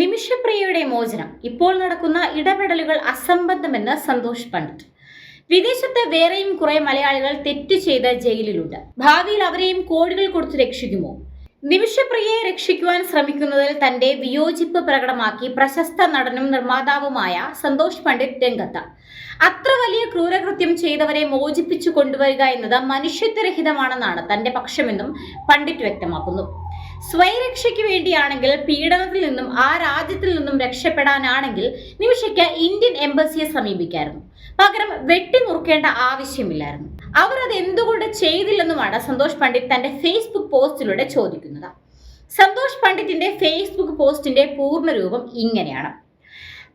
നിമിഷപ്രിയയുടെ മോചനം. ഇപ്പോൾ നടക്കുന്ന ഇടപെടലുകൾ അസംബന്ധമെന്ന് സന്തോഷ് പണ്ഡിറ്റ്. വിദേശത്ത് വേറെയും കുറെ മലയാളികൾ തെറ്റ് ചെയ്ത് ജയിലിലുണ്ട്. ഭാവിയിൽ അവരെയും കോടികൾ കൊടുത്ത് രക്ഷിക്കുമോ? നിമിഷപ്രിയയെ രക്ഷിക്കുവാൻ ശ്രമിക്കുന്നതിൽ തന്റെ വിയോജിപ്പ് പ്രകടമാക്കി പ്രശസ്ത നടനും നിർമ്മാതാവുമായ സന്തോഷ് പണ്ഡിറ്റ് രംഗത്ത്. അത്ര വലിയ ക്രൂരകൃത്യം ചെയ്തവരെ മോചിപ്പിച്ചു കൊണ്ടുവരിക എന്നത് മനുഷ്യത്വരഹിതമാണെന്നാണ് തന്റെ പക്ഷമെന്നും പണ്ഡിറ്റ് വ്യക്തമാക്കുന്നു. സ്വയരക്ഷയ്ക്ക് വേണ്ടിയാണെങ്കിൽ പീഡനത്തിൽ നിന്നും ആ രാജ്യത്തിൽ നിന്നും രക്ഷപ്പെടാനാണെങ്കിൽ നിമിഷയ്ക്ക് ഇന്ത്യൻ എംബസിയെ സമീപിക്കായിരുന്നു. പകരം വെട്ടിമുറുക്കേണ്ട ആവശ്യമില്ലായിരുന്നു. അവർ അത് എന്തുകൊണ്ട് ചെയ്തില്ലെന്നുമാണ് സന്തോഷ് പണ്ഡിറ്റ് തന്റെ ഫേസ്ബുക്ക് പോസ്റ്റിലൂടെ ചോദിക്കുന്നത്. സന്തോഷ് പണ്ഡിറ്റിന്റെ ഫേസ്ബുക്ക് പോസ്റ്റിന്റെ പൂർണരൂപം ഇങ്ങനെയാണ്.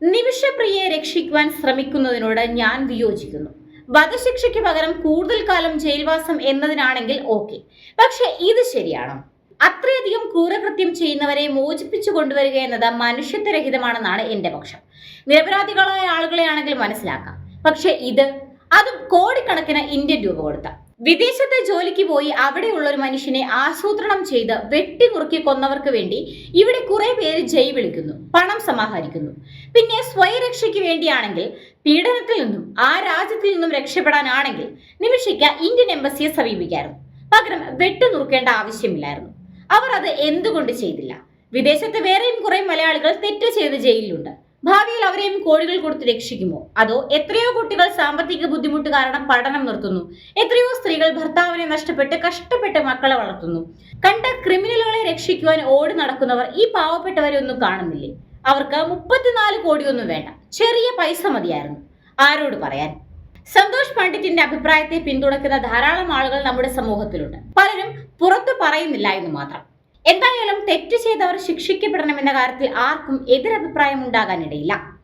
നിമിഷപ്രിയയെ രക്ഷിക്കുവാൻ ശ്രമിക്കുന്നതിനോട് ഞാൻ വിയോജിക്കുന്നു. വധശിക്ഷയ്ക്ക് പകരം കൂടുതൽ കാലം ജയിൽവാസം എന്നതിനാണെങ്കിൽ ഓക്കെ. പക്ഷെ ഇത് ശരിയാണോ? അത്രയധികം ക്രൂരകൃത്യം ചെയ്യുന്നവരെ മോചിപ്പിച്ചു കൊണ്ടുവരിക എന്നത് മനുഷ്യത്വരഹിതമാണെന്നാണ് എന്റെ പക്ഷം. നിരപരാധികളായ ആളുകളെയാണെങ്കിൽ മനസ്സിലാക്കാം. പക്ഷെ ഇത് അതും കോടിക്കണക്കിന് ഇന്ത്യൻ രൂപ കൊടുത്ത. വിദേശത്തെ ജോലിക്ക് പോയി അവിടെയുള്ള ഒരു മനുഷ്യനെ ആസൂത്രണം ചെയ്ത് വെട്ടിമുറുക്കി കൊന്നവർക്ക് വേണ്ടി ഇവിടെ കുറെ പേര് ജയ് വിളിക്കുന്നു പണം സമാഹരിക്കുന്നു. പിന്നെ സ്വയരക്ഷയ്ക്ക് വേണ്ടിയാണെങ്കിൽ പീഡനത്തിൽ നിന്നും ആ രാജ്യത്തിൽ നിന്നും രക്ഷപ്പെടാനാണെങ്കിൽ നിമിഷയ്ക്ക് ഇന്ത്യൻ എംബസിയെ സമീപിക്കായിരുന്നു. പകരം വെട്ടുനുറുക്കേണ്ട ആവശ്യമില്ലായിരുന്നു. അവർ അത് എന്തുകൊണ്ട് ചെയ്തില്ല? വിദേശത്ത് വേറെയും കുറെ മലയാളികൾ തെറ്റ് ചെയ്ത് ജയിലിലുണ്ട്. ഭാവിയിൽ അവരെയും കോടികൾ കൊടുത്ത് രക്ഷിക്കുമോ? അതോ എത്രയോ കുട്ടികൾ സാമ്പത്തിക ബുദ്ധിമുട്ട് കാരണം പഠനം നിർത്തുന്നു. എത്രയോ സ്ത്രീകൾ ഭർത്താവിനെ നഷ്ടപ്പെട്ട് കഷ്ടപ്പെട്ട് മക്കളെ വളർത്തുന്നു. കണ്ട ക്രിമിനലുകളെ രക്ഷിക്കുവാൻ ഓടി നടക്കുന്നവർ ഈ പാവപ്പെട്ടവരെ ഒന്നും കാണുന്നില്ലേ? അവർക്ക് മുപ്പത്തിനാല് കോടിയൊന്നും വേണ്ട. ചെറിയ പൈസ മതിയായിരുന്നു. ആരോട് പറയാൻ? സന്തോഷ് പണ്ഡിറ്റിന്റെ അഭിപ്രായത്തെ പിന്തുണയ്ക്കുന്ന ധാരാളം ആളുകൾ നമ്മുടെ സമൂഹത്തിലുണ്ട്. പലരും പുറത്തു പറയുന്നില്ല എന്ന് മാത്രം. എന്തായാലും തെറ്റ് ചെയ്തവർ ശിക്ഷിക്കപ്പെടണമെന്ന കാര്യത്തിൽ ആർക്കും എതിരഭിപ്രായം ഉണ്ടാകാനിടയില്ല.